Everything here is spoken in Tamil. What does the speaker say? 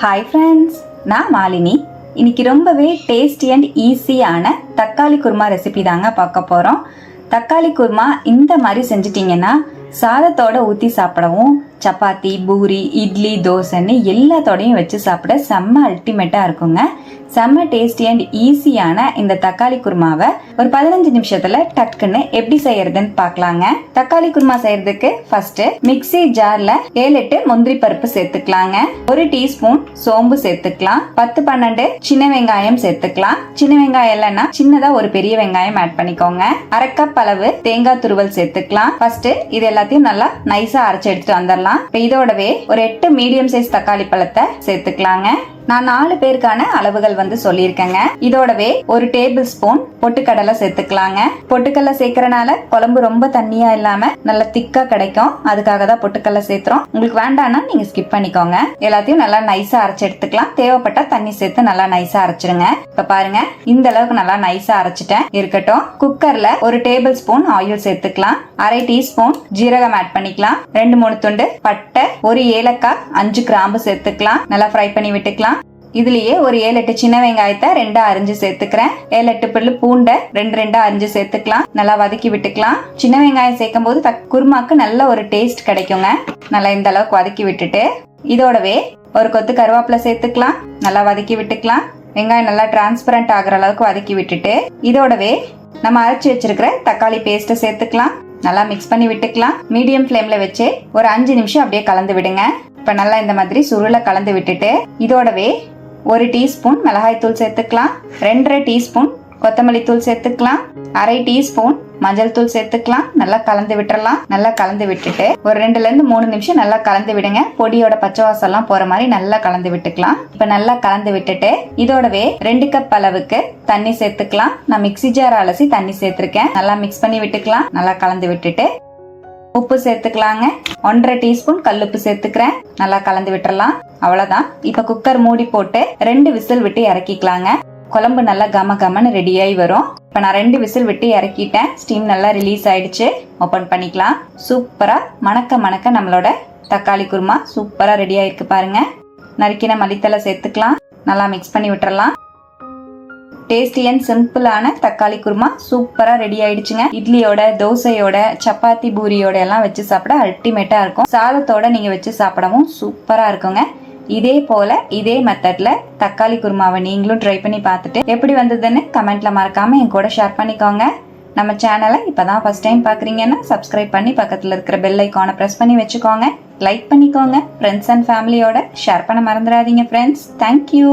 ஹாய் ஃப்ரெண்ட்ஸ் நான் மாலினி. இன்னைக்கு ரொம்பவே டேஸ்டி அண்ட் ஈஸியான தக்காளி குருமா ரெசிபி தாங்க பார்க்க போகிறோம் தக்காளி குருமா இந்த மாதிரி செஞ்சிட்டிங்கன்னா சாதத்தோட ஊற்றி சாப்பிடவும் சப்பாத்தி பூரி இட்லி தோசைன்னு எல்லாத்தோடையும் வச்சு சாப்பிட செம்ம அல்டிமேட்டாக இருக்குங்க. செம்ம டேஸ்டி அண்ட் ஈஸியான இந்த தக்காளி குருமாவை ஒரு பதினஞ்சு நிமிஷத்துல டக்குன்னு எப்படி செய்யறதுன்னு பார்க்கலாங்க. தக்காளி குருமா செய்யறதுக்கு ஃபர்ஸ்ட் மிக்ஸி ஜார்ல ஏழு எட்டு முந்திரி பருப்பு சேர்த்துக்கலாங்க. ஒரு டீஸ்பூன் சோம்பு சேர்த்துக்கலாம். பத்து பன்னெண்டு சின்ன வெங்காயம் சேர்த்துக்கலாம். சின்ன வெங்காயம் இல்லைன்னா சின்னதா ஒரு பெரிய வெங்காயம் ஆட் பண்ணிக்கோங்க. அரை கப் அளவு தேங்காய் துருவல் சேர்த்துக்கலாம். ஃபர்ஸ்ட் இது எல்லாத்தையும் நல்லா நைஸா அரைச்சு எடுத்துட்டு வந்துடலாம். இதோடவே ஒரு எட்டு மீடியம் சைஸ் தக்காளி பழத்தை சேர்த்துக்கலாங்க. நான் நாலு பேருக்கான அளவுகள் வந்து சொல்லியிருக்கேங்க. இதோடவே ஒரு டேபிள் ஸ்பூன் பொட்டுக்கடலை சேர்த்துக்கலாங்க. பொட்டுக்கடலை சேர்க்கறனால குழம்பு ரொம்ப தண்ணியா இல்லாம நல்ல திக்கா கிடைக்கும். அதுக்காக தான் பொட்டுக்கடலை சேர்த்துறோம். உங்களுக்கு வேண்டாம்னா நீங்க ஸ்கிப் பண்ணிக்கோங்க. எல்லாத்தையும் நல்லா நைஸா அரைச்சு எடுத்துக்கலாம். தேவைப்பட்டா தண்ணி சேர்த்து நல்லா நைஸா அரைச்சிருங்க. இப்ப பாருங்க இந்த அளவுக்கு நல்லா நைஸா அரைச்சிட்டேன். இருக்கட்டும். குக்கர்ல ஒரு டேபிள் ஸ்பூன் ஆயில் சேர்த்துக்கலாம். அரை டீஸ்பூன் ஜீரகம் ஆட் பண்ணிக்கலாம். ரெண்டு மூணு துண்டு பட்டை ஒரு ஏலக்காய் அஞ்சு கிராம்பு சேர்த்துக்கலாம். நல்லா ஃப்ரை பண்ணி விட்டுக்கலாம். இதுலயே ஒரு ஏழு எட்டு சின்ன வெங்காயத்தை ரெண்டா அரிஞ்சு சேர்த்துக்கிறேன். ஏழு எட்டு பல்லு பூண்டை ரெண்டு ரெண்டா அரிஞ்சு சேர்த்துக்கலாம். நல்லா வதக்கி விட்டுக்கலாம். சின்ன வெங்காயம் சேர்க்கும் போது குருமாக்கு நல்ல ஒரு டேஸ்ட் கிடைக்குங்க. நல்லா இந்த அளவுக்கு வதக்கி விட்டுட்டு இதோடவே ஒரு கொத்து கருவேப்பிலை சேர்த்துக்கலாம். நல்லா வதக்கி விட்டுக்கலாம். வெங்காயம் நல்லா டிரான்ஸ்பரண்ட் ஆகுற அளவுக்கு வதக்கி விட்டுட்டு இதோடவே நம்ம அரைச்சி வச்சிருக்கிற தக்காளி பேஸ்ட்டை சேர்த்துக்கலாம். நல்லா மிக்ஸ் பண்ணி விட்டுக்கலாம். மீடியம் ஃப்ளேம்ல வச்சு ஒரு அஞ்சு நிமிஷம் அப்படியே கலந்து விடுங்க. இப்ப நல்லா இந்த மாதிரி சுருளை கலந்து விட்டுட்டு இதோடவே ஒரு டீஸ்பூன் மிளகாய் தூள் சேர்த்துக்கலாம். ரெண்டரை டீஸ்பூன் கொத்தமல்லி தூள் சேர்த்துக்கலாம். அரை டீஸ்பூன் மஞ்சள் தூள் சேர்த்துக்கலாம். நல்லா கலந்து விட்டுறலாம். நல்லா கலந்து விட்டுட்டு ஒரு ரெண்டுல இருந்து மூணு நிமிஷம் நல்லா கலந்து விடுங்க. பொடியோட பச்சை வாசம் போற மாதிரி நல்லா கலந்து விட்டுக்கலாம். இப்ப நல்லா கலந்து விட்டுட்டு இதோடவே ரெண்டு கப் அளவுக்கு தண்ணி சேர்த்துக்கலாம். நான் மிக்ஸி ஜார் அலசி தண்ணி சேர்த்திருக்கேன். நல்லா மிக்ஸ் பண்ணி விட்டுக்கலாம். நல்லா கலந்து விட்டுட்டு உப்பு சேர்த்துக்கலாங்க. ஒன்றரை டீஸ்பூன் கல்லுப்பு சேர்த்துக்கிறேன். நல்லா கலந்து விட்டுறலாம். அவ்வளவுதான். இப்ப குக்கர் மூடி போட்டு ரெண்டு விசில் விட்டு இறக்கிக்கலாங்க. குழம்பு நல்லா கம கமன்னு ரெடியாகி வரும். இப்போ நான் ரெண்டு விசில் விட்டு இறக்கிட்டேன். ஸ்டீம் நல்லா ரிலீஸ் ஆயிடுச்சு. ஓப்பன் பண்ணிக்கலாம். சூப்பராக மணக்க மணக்க நம்மளோட தக்காளி குருமா சூப்பராக ரெடி ஆயிருக்கு பாருங்க. நறுக்கின மல்லித்தலை சேர்த்துக்கலாம். நல்லா மிக்ஸ் பண்ணி விட்டுறலாம். டேஸ்டி அண்ட் சிம்பிளான தக்காளி குருமா சூப்பராக ரெடி ஆயிடுச்சுங்க. இட்லியோட தோசையோட சப்பாத்தி பூரியோட எல்லாம் வச்சு சாப்பிட அல்டிமேட்டாக இருக்கும். சாதத்தோட நீங்கள் வச்சு சாப்பிடவும் சூப்பராக இருக்குங்க. இதே போல இதே மெத்தட்ல தக்காளி குருமாவை நீங்களும் ட்ரை பண்ணி பார்த்துட்டு எப்படி வந்ததுன்னு கமெண்ட்ல மறக்காம என் கூட ஷேர் பண்ணிக்கோங்க. நம்ம சேனலை இப்பதான் ஃபர்ஸ்ட் டைம் பார்க்குறீங்கன்னா சப்ஸ்கிரைப் பண்ணி பக்கத்தில் இருக்கிற பெல் ஐக்கானை ப்ரெஸ் பண்ணி வச்சுக்கோங்க. லைக் பண்ணிக்கோங்க. ஃப்ரெண்ட்ஸ் அண்ட் ஃபேமிலியோட ஷேர் பண்ண மறந்துடாதீங்க ஃப்ரெண்ட்ஸ் தேங்க்யூ